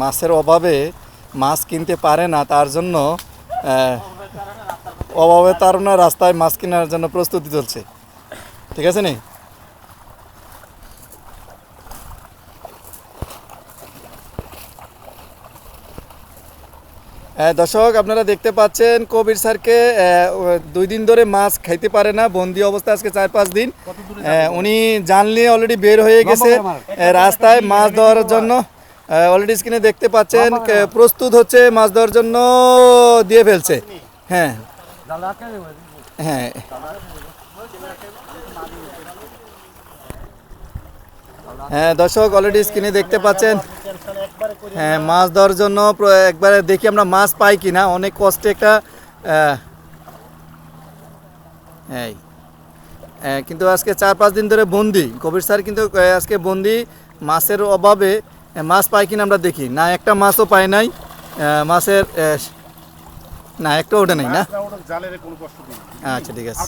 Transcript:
মাছের অভাবে মাছ কিনতে পারে না তার জন্য অভাবে তার না রাস্তায় মাছ কেনার জন্য প্রস্তুতি চলছে। ঠিক আছে নি? দর্শক আপনারা দেখতে পাচ্ছেন কবির স্যারকে দুই দিন ধরে মাছ খাইতে পারে না বন্দি অবস্থা আজকে চার পাঁচ দিন। উনি জানলে অলরেডি বের হয়ে গেছে রাস্তায় মাছ ধরার জন্য। অলরেডি স্ক্রিনে দেখতে পাচ্ছেন প্রস্তুত হচ্ছে মাছ ধরার জন্য দিয়ে ফেলছে। হ্যাঁ। হ্যাঁ। হ্যাঁ দর্শক অলরেডি স্ক্রিনে দেখতে পাচ্ছেন। হ্যাঁ মাছ ধরার জন্য একবারে দেখি আমরা মাছ পাই কি না অনেক কষ্টে একটা আহ, কিন্তু আজকে চার পাঁচ দিন ধরে বন্দি। কবির স্যার কিন্তু আজকে বন্দি। মাছের অভাবে মাছ পাই কিনা আমরা দেখি। না একটা মাছও পাই নাই। মাছের না একটা ওটা নাই না? আচ্ছা ঠিক আছে।